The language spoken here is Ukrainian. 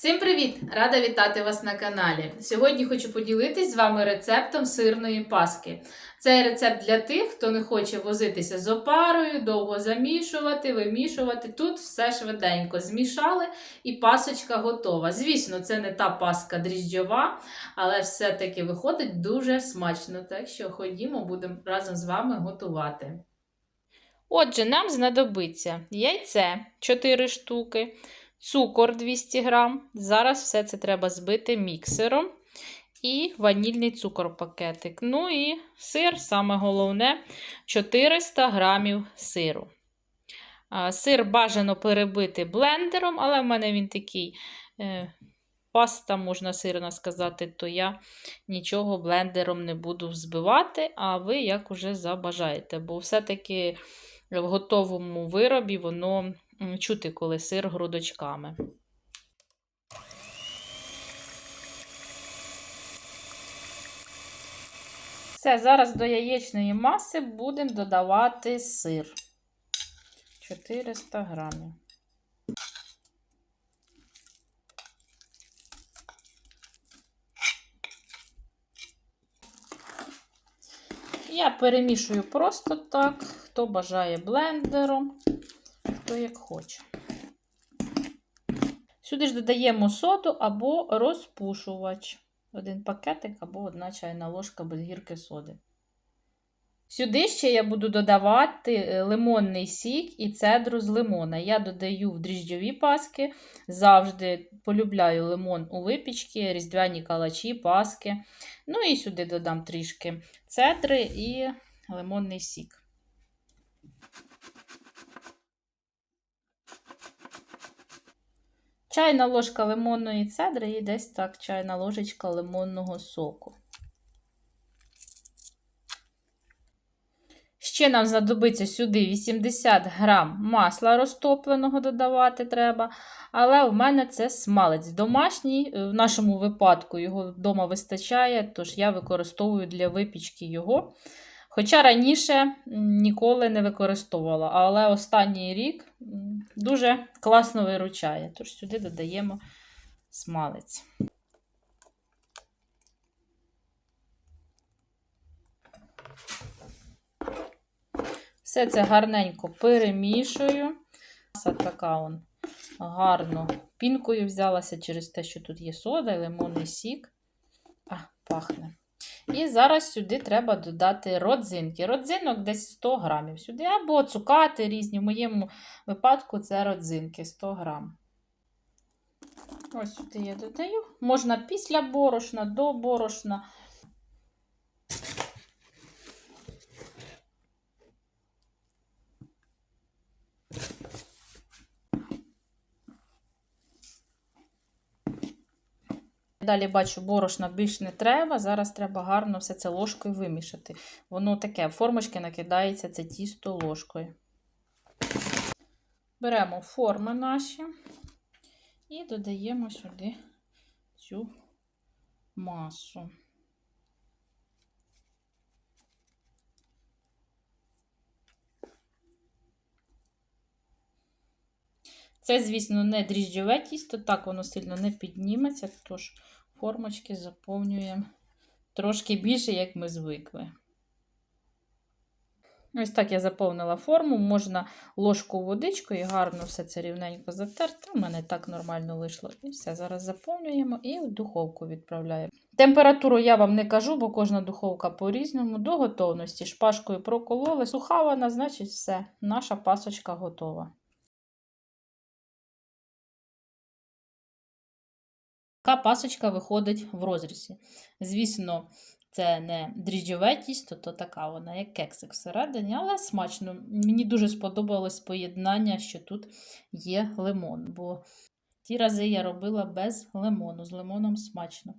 Всім привіт! Рада вітати вас на каналі. Сьогодні хочу поділитись з вами рецептом сирної паски. Цей рецепт для тих, хто не хоче возитися з опарою, довго замішувати, вимішувати. Тут все швиденько змішали і пасочка готова. Звісно, це не та паска дріжджова, але все-таки виходить дуже смачно. Так що ходімо, будемо разом з вами готувати. Отже, нам знадобиться яйце 4 штуки цукор 200 грам. Зараз все це треба збити міксером. І ванільний цукор пакетик. Ну і сир, саме головне 400 грамів сиру. Сир бажано перебити блендером, але в мене він такий е, паста, можна сирно сказати, то я нічого блендером не буду взбивати, а ви як уже забажаєте. Бо все-таки в готовому виробі воно чути, коли сир грудочками. Все, зараз до яєчної маси будемо додавати сир 400 грамів. Я перемішую просто так, хто бажає блендером, хто як хоче. Сюди ж додаємо соду або розпушувач. Один пакетик або одна чайна ложка без гірки соди. Сюди ще я буду додавати е, лимонний сік і цедру з лимона. Я додаю в дріжджові паски. Завжди полюбляю лимон у випічки, різдвяні калачі, паски. Ну і сюди додам трішки цедри і лимонний сік. Чайна ложка лимонної цедри і десь так чайна ложечка лимонного соку. Ще нам знадобиться сюди 80 грам масла розтопленого додавати треба. Але у мене це смалець домашній. В нашому випадку його вдома вистачає, тож я використовую для випічки його. Хоча раніше ніколи не використовувала, але останній рік дуже класно виручає. Тож сюди додаємо смалець. Все це гарненько перемішую. Ось така он гарно пінкою взялася через те, що тут є сода і лимонний сік. А, пахне. І зараз сюди треба додати родзинки. Родзинок десь 100 грамів сюди, або цукати різні. В моєму випадку це родзинки 100 грам. Ось сюди я додаю. Можна після борошна, до борошна. Далі бачу, борошна більш не треба. Зараз треба гарно все це ложкою вимішати. Воно таке, формочки накидається це тісто ложкою. Беремо форми наші і додаємо сюди цю масу. Це, звісно, не дріжджове тісто, так воно сильно не підніметься, тож формочки заповнюємо трошки більше, як ми звикли. Ось так я заповнила форму, можна ложку водичку і гарно все це рівненько затерти. У мене так нормально вийшло. І все, зараз заповнюємо і в духовку відправляємо. Температуру я вам не кажу, бо кожна духовка по-різному. До готовності шпажкою прокололи. Суха вона, значить, все, наша пасочка готова. Така пасочка виходить в розрізі. Звісно, це не дріжджове тісто, то така вона, як кексик всередині, але смачно. Мені дуже сподобалось поєднання, що тут є лимон, бо ті рази я робила без лимону, з лимоном смачно.